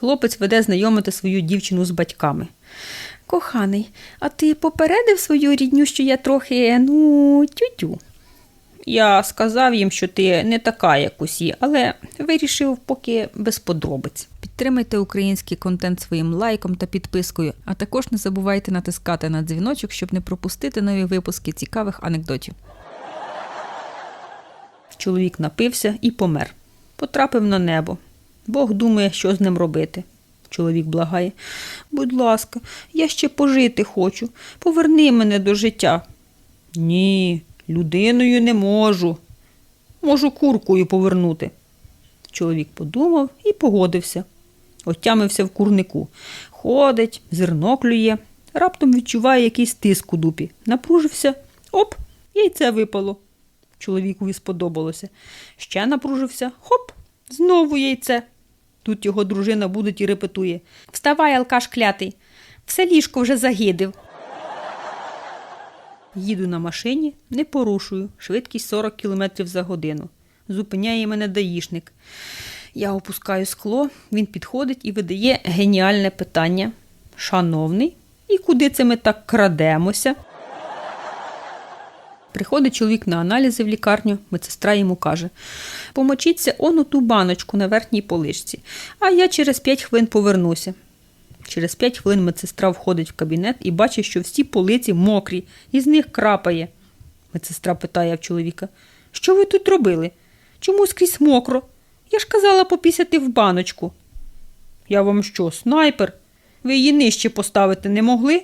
Хлопець веде знайомити свою дівчину з батьками. Коханий, а ти попередив свою рідню, що я трохи, ну, тютю. Я сказав їм, що ти не така, як усі, але вирішив поки без подробиць. Підтримайте український контент своїм лайком та підпискою, а також не забувайте натискати на дзвіночок, щоб не пропустити нові випуски цікавих анекдотів. Чоловік напився і помер. Потрапив на небо. Бог думає, що з ним робити. Чоловік благає. Будь ласка, я ще пожити хочу. Поверни мене до життя. Ні, людиною не можу. Можу куркою повернути. Чоловік подумав і погодився. Отямився в курнику. Ходить, зерно клює, раптом відчуває якийсь тиск у дупі. Напружився. Оп, яйце випало. Чоловікові сподобалося. Ще напружився. Хоп, знову яйце. Тут його дружина будить і репетує. Вставай, алкаш клятий, все ліжко вже загидив. Їду на машині, не порушую, швидкість 40 км за годину. Зупиняє мене даїшник. Я опускаю скло, він підходить і видає геніальне питання. Шановний, і куди це ми так крадемося? Приходить чоловік на аналізи в лікарню, медсестра йому каже: Помочіться он у ту баночку на верхній поличці, а я через п'ять хвилин повернуся. Через п'ять хвилин медсестра входить в кабінет і бачить, що всі полиці мокрі, і з них крапає. Медсестра питає в чоловіка: Що ви тут робили? Чому скрізь мокро? Я ж казала попісяти в баночку. Я вам що, снайпер? Ви її нижче поставити не могли?